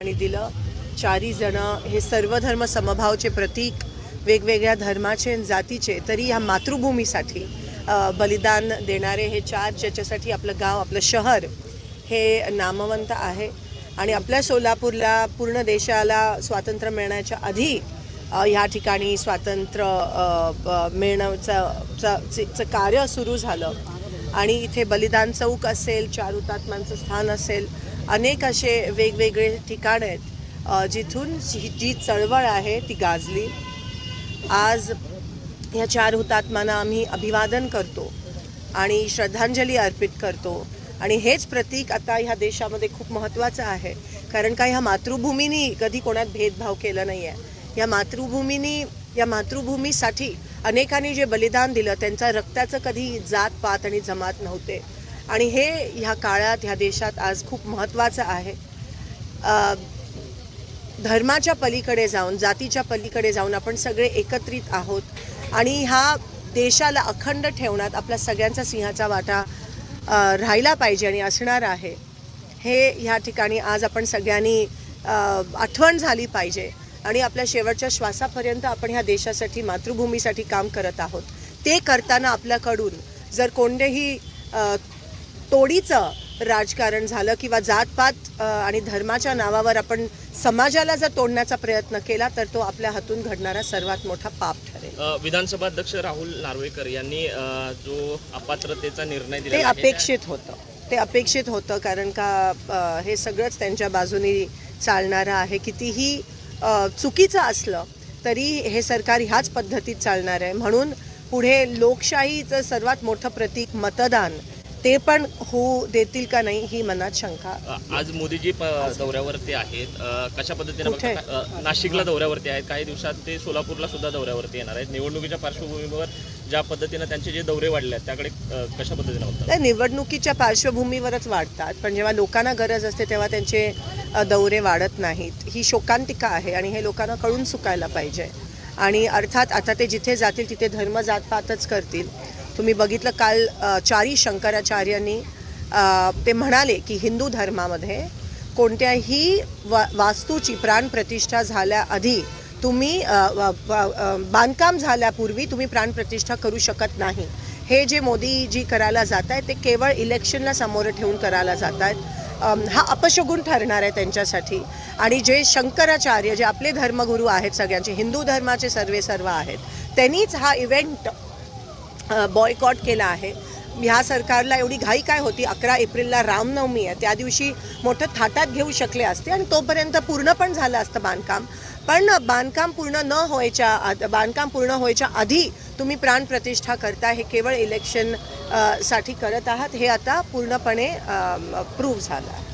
आणि दिलं. चारी जण हे सर्व धर्म समभावचे प्रतीक वेगवेगळ्या धर्माचे आणि जातीचे तरी ह्या मातृभूमीसाठी बलिदान देणारे हे चार ज्याच्यासाठी आपलं गाव आपलं शहर हे नामवंत आहे. आणि आपल्या सोलापूरला पूर्ण देशाला स्वातंत्र्य मिळण्याच्या आधी ह्या ठिकाणी स्वातंत्र्य मिळण्याचं चं- कार्य सुरू झालं. आणि इथे बलिदान चौक असेल चार हुतात्मांचं स्थान असेल अनेक असे वेगवेगळे ठिकाण आहेत जिथून जी जी चळवळ आहे ती गाजली. आज या चार हुतात्म्यांना आम्ही अभिवादन करतो आणि श्रद्धांजली अर्पित करतो. आणि हेच प्रतीक आता ह्या देशामध्ये खूप महत्त्वाचं आहे. कारण का ह्या मातृभूमीनी कधी कोणात भेदभाव केला नाही आहे या मातृभूमीनी या मातृभूमीसाठी अनेकांनी जे बलिदान दिलं त्यांचा रक्ताचं कधी जात पात आणि जमात नव्हते. आणि हे ह्या काळात ह्या देशात आज खूप महत्त्वाचं आहे. धर्माच्या पलीकडे जाऊन जातीच्या पलीकडे जाऊन आपण सगळे एकत्रित आहोत. आणि ह्या देशाला अखंड ठेवण्यात आपल्या सगळ्यांचा सिंहाचा वाटा राहिला पाहिजे आणि असणार आहे. हे ह्या ठिकाणी आज आपण सगळ्यांनी आठवण झाली पाहिजे. आणि आपल्या शेवटच्या श्वासापर्यंत आपण ह्या देशासाठी मातृभूमीसाठी काम करत आहोत. ते करताना आपल्याकडून जर कोणतेही तोडीचं राजकारण झालं किंवा जातपात आणि धर्माच्या नावावर आपण समाजाला जर तोडण्याचा प्रयत्न केला तर तो आपल्या हातून घडणारा सर्वात मोठा पाप ठरेल. विधानसभा राहुल नार्वेकर यांनी जो अपात्रतेचा निर्णय ते दिला अपेक्षित होतं. ते अपेक्षित होतं कारण का हे सगळंच त्यांच्या बाजूनी चालणारं आहे. कितीही चुकीचं असलं तरी हे सरकार ह्याच पद्धतीत चालणार आहे. म्हणून पुढे लोकशाहीचं सर्वात मोठं प्रतीक मतदान ते पण होऊ देतील का नाही ही मनात शंका. आज मोदीजी दौऱ्यावरती आहेत. कशा पद्धतीने नाशिकला दौऱ्यावरती आहेत. काही दिवसात ते सोलापूरला सुद्धा दौऱ्यावरती येणार आहेत. निवडणुकीच्या पार्श्वभूमीवर ज्या पद्धतीने त्यांचे जे दौरे वाढले आहेत त्याकडे कशा पद्धतीने निवडणुकीच्या पार्श्वभूमीवरच वाढतात. पण जेव्हा लोकांना गरज असते तेव्हा त्यांचे दौरे वाढत नाहीत. ही शोकांतिका आहे आणि हे लोकांना कळून चुकायला पाहिजे. आणि अर्थात आता ते जिथे जातील तिथे धर्म जातपातच करतील. तुम्ही बघितलं काल चारी शंकराचार्यांनी ते म्हणाले की हिंदू धर्मामध्ये कोणत्याही वा वास्तूची प्राणप्रतिष्ठा झाल्याआधी तुम्ही व- बांधकाम झाल्यापूर्वी तुम्ही प्राणप्रतिष्ठा करू शकत नाही. हे जे मोदीजी करायला जात आहेत ते केवळ इलेक्शनला समोर ठेवून करायला जात आहेत हा अपशगुण ठरणार आहे त्यांच्यासाठी. आणि जे शंकराचार्य जे आपले धर्मगुरू आहेत सगळ्यांचे हिंदू धर्माचे सर्वे सर्व आहेत त्यांनीच हा इव्हेंट बॉयकॉट केला आहे. ह्या सरकारला एवढी घाई काय होती? अकरा एप्रिलला रामनवमी आहे. त्या दिवशी मोठं थाटात घेऊ शकले असते आणि तोपर्यंत पूर्ण पण झालं असतं बांधकाम. पण बांधकाम पूर्ण न व्हायच्या बांधकाम पूर्ण व्हायच्या आधी तुम्ही प्राणप्रतिष्ठा करता हे केवळ इलेक्शनसाठी करत आहात. हे आता पूर्णपणे प्रूव्ह झालं आहे.